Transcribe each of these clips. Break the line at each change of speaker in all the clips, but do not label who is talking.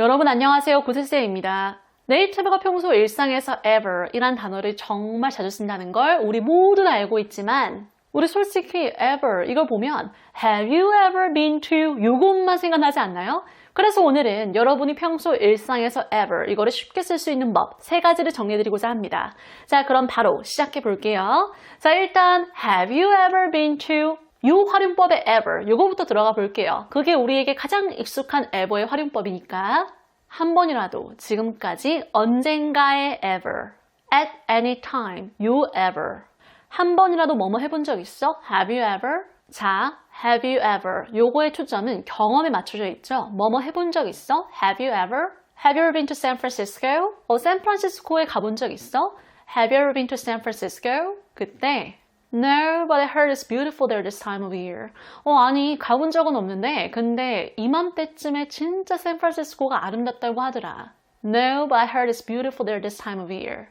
여러분 안녕하세요. 구세쌤입니다. 네이티브가 평소 일상에서 ever 이란 단어를 정말 자주 쓴다는 걸 우리 모두 다 알고 있지만 우리 솔직히 ever 이걸 보면 have you ever been to 요것만 생각나지 않나요? 그래서 오늘은 여러분이 평소 일상에서 ever 이거를 쉽게 쓸 수 있는 법 세 가지를 정리해드리고자 합니다. 자 그럼 바로 시작해 볼게요. 자 일단 have you ever been to 요 활용법의 ever 요거부터 들어가 볼게요. 그게 우리에게 가장 익숙한 ever의 활용법이니까 한 번이라도 지금까지 언젠가의 ever at any time 요 ever 한 번이라도 뭐뭐 해본 적 있어? Have you ever? 자, have you ever? 요거의 초점은 경험에 맞춰져 있죠. 뭐뭐 해본 적 있어? Have you ever? Have you ever been to San Francisco? 어, 샌프란시스코에 가본 적 있어? Have you ever been to San Francisco? 그때 No, but I heard it's beautiful there this time of year. 어, 아니, 가본 적은 없는데, 근데 이맘때쯤에 진짜 샌프란시스코가 아름답다고 하더라. No, but I heard it's beautiful there this time of year.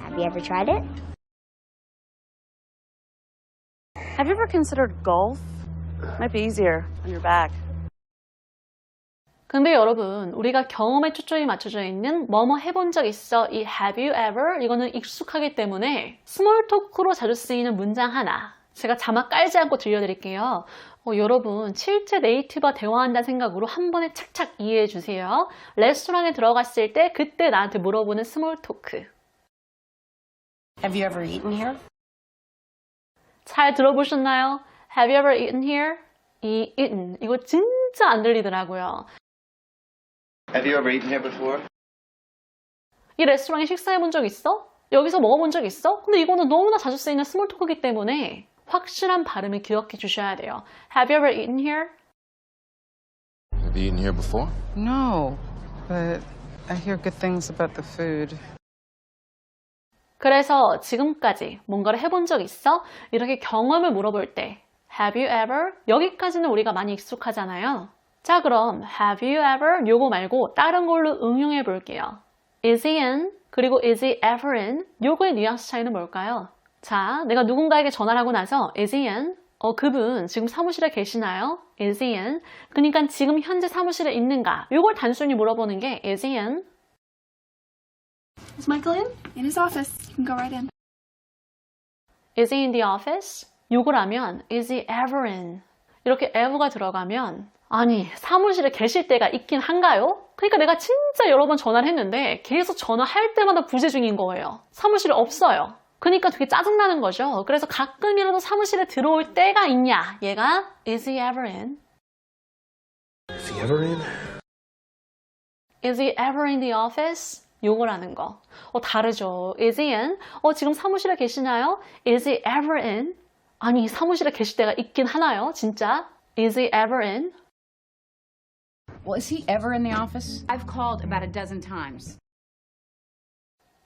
Have you ever tried it?
Have you ever considered golf? Might be easier on your back.
근데 여러분, 우리가 경험에 초점이 맞춰져 있는 뭐뭐 해본 적 있어? 이 have you ever? 이거는 익숙하기 때문에 스몰 토크로 자주 쓰이는 문장 하나. 제가 자막 깔지 않고 들려드릴게요. 어, 여러분, 실제 네이티브와 대화한다는 생각으로 한 번에 착착 이해해 주세요. 레스토랑에 들어갔을 때 그때 나한테 물어보는 스몰 토크.
Have you ever eaten here?
잘 들어보셨나요? Have you ever eaten here? 이 eaten, 이거 진짜 안 들리더라고요.
Have you ever eaten here before?
이 레스토랑에 식사해 본 적 있어? 여기서 먹어본 적 있어? 근데 이거는 너무나 자주 쓰이는 스몰 토크이기 때문에 확실한 발음을 기억해 주셔야 돼요. Have you ever eaten here?
Have you eaten here before?
No, but I hear good things about the food.
그래서 지금까지 뭔가를 해본 적 있어? 이렇게 경험을 물어볼 때 Have you ever? 여기까지는 우리가 많이 익숙하잖아요. 자 그럼 Have you ever? 요거 말고 다른 걸로 응용해 볼게요. Is he in? 그리고 is he ever in? 요거의 뉘앙스 차이는 뭘까요? 자, 내가 누군가에게 전화를 하고 나서 is he in? 어, 그분 지금 사무실에 계시나요? is he in? 그러니까 지금 현재 사무실에 있는가? 요걸 단순히 물어보는 게 is he in?
Is Michael in? In his office. You can go right in.
Is he in the office? 요거라면 is he ever in? 이렇게 ever가 들어가면 아니 사무실에 계실 때가 있긴 한가요? 그러니까 내가 진짜 여러 번 전화를 했는데 계속 전화할 때마다 부재 중인 거예요. 사무실에 없어요. 그러니까 되게 짜증나는 거죠. 그래서 가끔이라도 사무실에 들어올 때가 있냐? 얘가 is he ever in?
Is he ever in?
Is he ever in the office? 요거라는 거. 어, 다르죠. Is he in? 어, 지금 사무실에 계시나요? Is he ever in? 아니, 사무실에 계실 때가 있긴 하나요? 진짜? Is he ever in?
Well, is he ever in the office? I've called about a dozen times.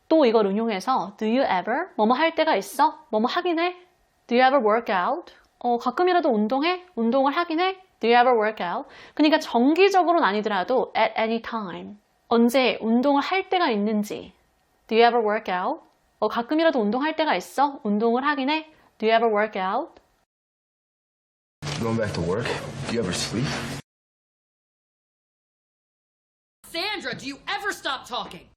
또 이걸 응용해서 Do you ever? 뭐뭐 할 때가 있어? 뭐뭐 하긴 해? Do you ever work out? 어, 가끔이라도 운동해? 운동을 하긴 해? Do you ever work out? 그러니까 정기적으로는 아니더라도 at any time. 언제 운동을 할 때가 있는지. Do you ever work out? 어, 가끔이라도 운동할 때가 있어? 운동을 하긴 해? Do you ever work out?
Going back to work? Do you ever sleep?
Sandra, do you ever stop talking?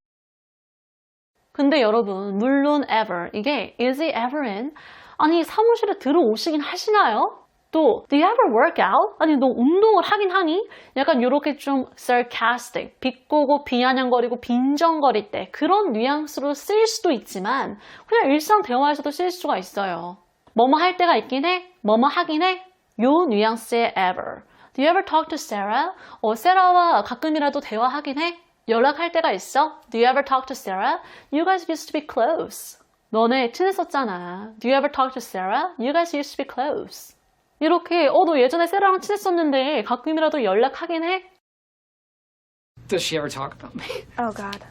근데 여러분, 물론 ever. 이게 is he ever in? 아니, 사무실에 들어오시긴 하시나요? 또, do you ever work out? 아니, 너 운동을 하긴 하니? 약간 요렇게 좀 sarcastic, 비꼬고 비아냥거리고 빈정거릴 때 그런 뉘앙스로 쓰일 수도 있지만 그냥 일상 대화에서도 쓸 수가 있어요. 뭐뭐 할 때가 있긴 해? 뭐뭐 하긴 해? 요 뉘앙스의 ever. Do you ever talk to Sarah? 어, 세라와 가끔이라도 대화하긴 해? 연락할 때가 있어? Do you ever talk to Sarah? You guys used to be close. 너네 친했었잖아. Do you ever talk to Sarah? You guys used to be close. 이렇게 어 너 예전에 세라랑 친했었는데 가끔이라도 연락하긴 해?
Does she ever talk about me?
Oh God.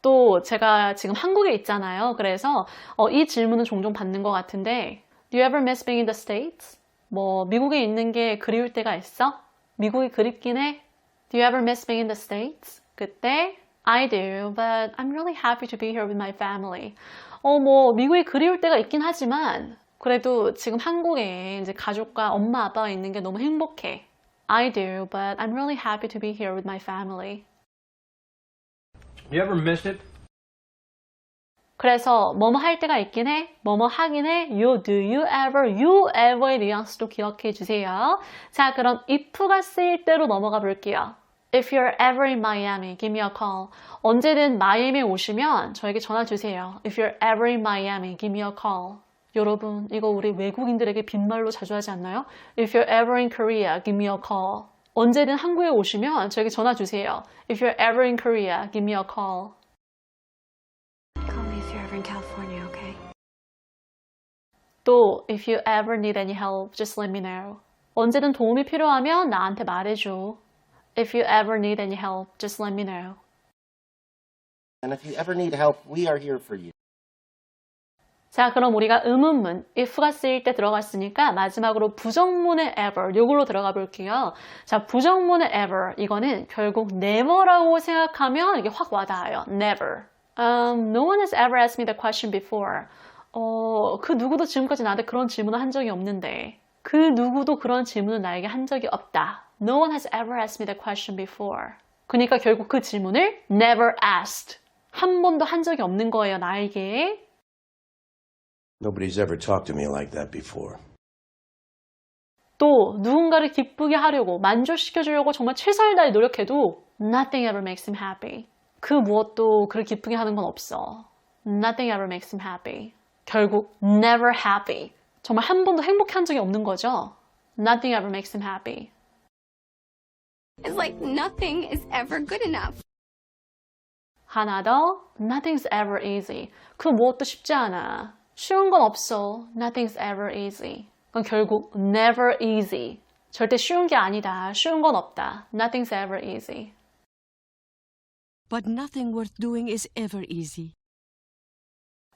또 제가 지금 한국에 있잖아요. 그래서 어, 이 질문은 종종 받는 것 같은데 Do you ever miss being in the States? 뭐 미국에 있는 게 그리울 때가 있어? 미국이 그립긴 해? Do you ever miss being in the States? 그때 I do, but I'm really happy to be here with my family. 어, 뭐 미국이 그리울 때가 있긴 하지만 그래도 지금 한국에 이제 가족과 엄마 아빠가 있는 게 너무 행복해. I do, but I'm really happy to be here with my family.
You ever miss it?
그래서 뭐뭐 할 때가 있긴 해, 뭐뭐 하긴 해, you, do you ever, you ever의 뉘앙스도 기억해 주세요. 자, 그럼 if가 쓰일 때로 넘어가 볼게요. If you're ever in Miami, give me a call. 언제든 마이애미에 오시면 저에게 전화 주세요. If you're ever in Miami, give me a call. 여러분, 이거 우리 외국인들에게 빈말로 자주 하지 않나요? If you're ever in Korea, give me a call. 언제든 한국에 오시면 저에게 전화 주세요. If you're ever in Korea, give me a call.
Call me if you're ever in California, okay?
또, if you ever need any help, just let me know. 언제든 도움이 필요하면 나한테 말해줘. If you ever need any help, just let me know.
And if you ever need help, we are here for you.
자, 그럼 우리가 의문문, if가 쓰일 때 들어갔으니까 마지막으로 부정문의 ever, 요걸로 들어가 볼게요. 자, 부정문의 ever, 이거는 결국 never라고 생각하면 이게 확 와닿아요. never. Um, no one has ever asked me that question before. 어, 그 누구도 지금까지 나한테 그런 질문을 한 적이 없는데. 그 누구도 그런 질문을 나에게 한 적이 없다. No one has ever asked me that question before. 그러니까 결국 그 질문을 never asked. 한 번도 한 적이 없는 거예요, 나에게.
Nobody's ever talked to me like that before.
또 누군가를 기쁘게 하려고 만족시켜 주려고 정말 최선을 다해 노력해도 nothing ever makes him happy. 그 무엇도 그를 기쁘게 하는 건 없어. Nothing ever makes him happy. 결국 never happy. 정말 한 번도 행복한 적이 없는 거죠. Nothing ever makes him happy.
It's like nothing is ever good enough.
하나 더, nothing's ever easy. 그 무엇도 쉽지 않아. 쉬운 건 없어. Nothing's ever easy. 그건 결국 never easy. 절대 쉬운 게 아니다. 쉬운 건 없다. Nothing's ever easy.
But nothing worth doing is ever easy.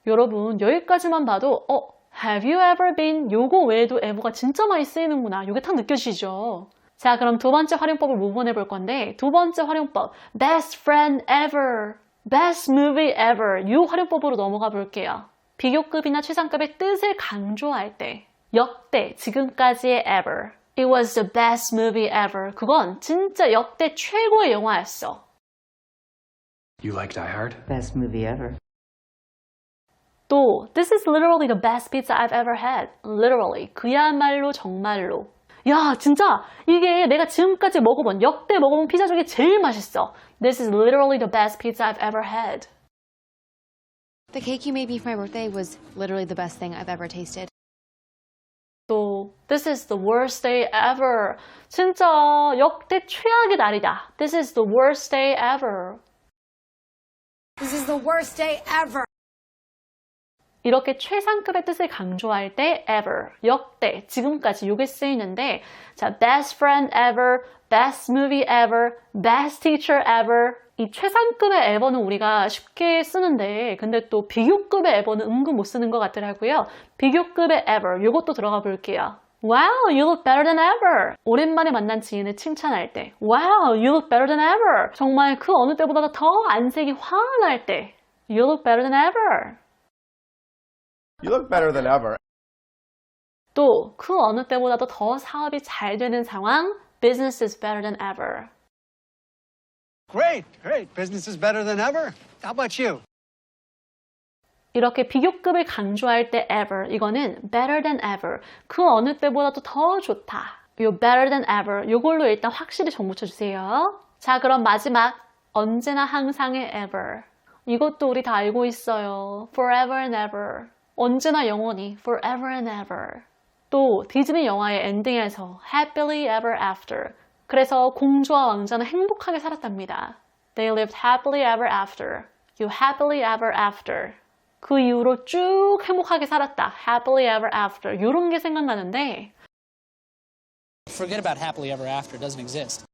여러분, 여기까지만 봐도, 어, have you ever been? 요거 외에도 ever가 진짜 많이 쓰이는구나. 요게 딱 느껴지죠? 자, 그럼 두 번째 활용법을 모분해 볼 건데, 두 번째 활용법, best friend ever, best movie ever. 요 활용법으로 넘어가 볼게요. 비교급이나 최상급의 뜻을 강조할 때, 역대, 지금까지의 ever. It was the best movie ever. 그건 진짜 역대 최고의 영화였어.
You like Die Hard?
Best movie ever.
또 This is literally the best pizza I've ever had. Literally. 그야말로 정말로. 야, 진짜 이게 내가 지금까지 먹어본 역대 먹어본 피자 중에 제일 맛있어. This is literally the best pizza I've ever had.
The cake you made me for my birthday was literally the best thing I've ever tasted.
또 This is the worst day ever. 진짜 역대 최악의 날이다. This is the worst day ever.
This is the worst day ever.
이렇게 최상급의 뜻을 강조할 때 ever, 역대, 지금까지 요게 쓰이는데 자, best friend ever, best movie ever, best teacher ever 이 최상급의 ever는 우리가 쉽게 쓰는데 근데 또 비교급의 ever는 은근 못 쓰는 것 같더라고요. 비교급의 ever, 요것도 들어가 볼게요. Wow, you look better than ever. 오랜만에 만난 지인을 칭찬할 때 Wow, you look better than ever. 정말 그 어느 때보다 더 안색이 환할 때 You look better than ever.
You look better than ever.
또 그 어느 때보다도 더 사업이 잘 되는 상황 Business is better than ever.
Great, great. Business is better than ever. How about you?
이렇게 비교급을 강조할 때 ever 이거는 better than ever 그 어느 때보다도 더 좋다. 요 better than ever 요걸로 일단 확실히 정 붙여 주세요. 자 그럼 마지막 언제나 항상의 ever 이것도 우리 다 알고 있어요. forever and ever 언제나 영원히 forever and ever 또 디즈니 영화의 엔딩에서 happily ever after 그래서 공주와 왕자는 행복하게 살았답니다. They lived happily ever after. You happily ever after. 그 이후로 쭉 행복하게 살았다. happily ever after. 이런 게 생각나는데
Forget about happily ever after. It doesn't exist.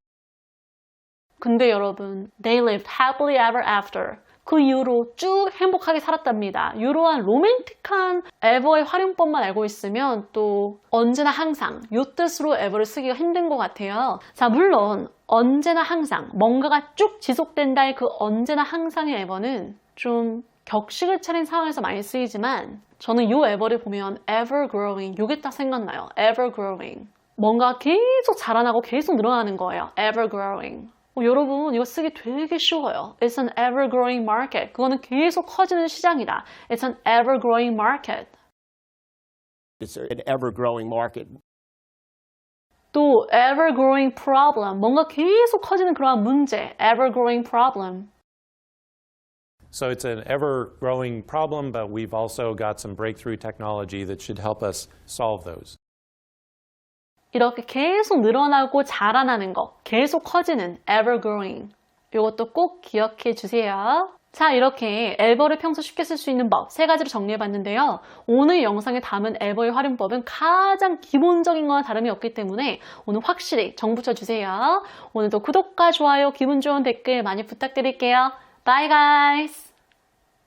근데 여러분, they lived happily ever after. 그 이후로 쭉 행복하게 살았답니다. 이러한 로맨틱한 ever의 활용법만 알고 있으면 또 언제나 항상 이 뜻으로 ever를 쓰기가 힘든 것 같아요. 자, 물론 언제나 항상 뭔가가 쭉 지속된다의 그 언제나 항상의 ever는 좀 격식을 차린 상황에서 많이 쓰이지만 저는 이 ever를 보면 ever growing 이게 딱 생각나요. ever growing. 뭔가 계속 자라나고 계속 늘어나는 거예요. ever growing. 어, 여러분 이거 쓰기 되게 쉬워요. It's an ever growing market. 그거는 계속 커지는 시장이다. It's an ever growing market.
It's an ever growing market.
또 ever growing problem. 뭔가 계속 커지는 그러한 문제. ever growing problem.
So it's an ever growing problem, but we've also got some breakthrough technology that should help us solve those.
이렇게 계속 늘어나고 자라나는 거, 계속 커지는 ever growing. 이것도 꼭 기억해 주세요. 자, 이렇게 에버를 평소 쉽게 쓸 수 있는 법 세 가지로 정리해 봤는데요. 오늘 영상에 담은 에버의 활용법은 가장 기본적인 거나 다름이 없기 때문에 오늘 확실히 정 붙여 주세요. 오늘도 구독과 좋아요, 기분 좋은 댓글 많이 부탁드릴게요. Bye guys!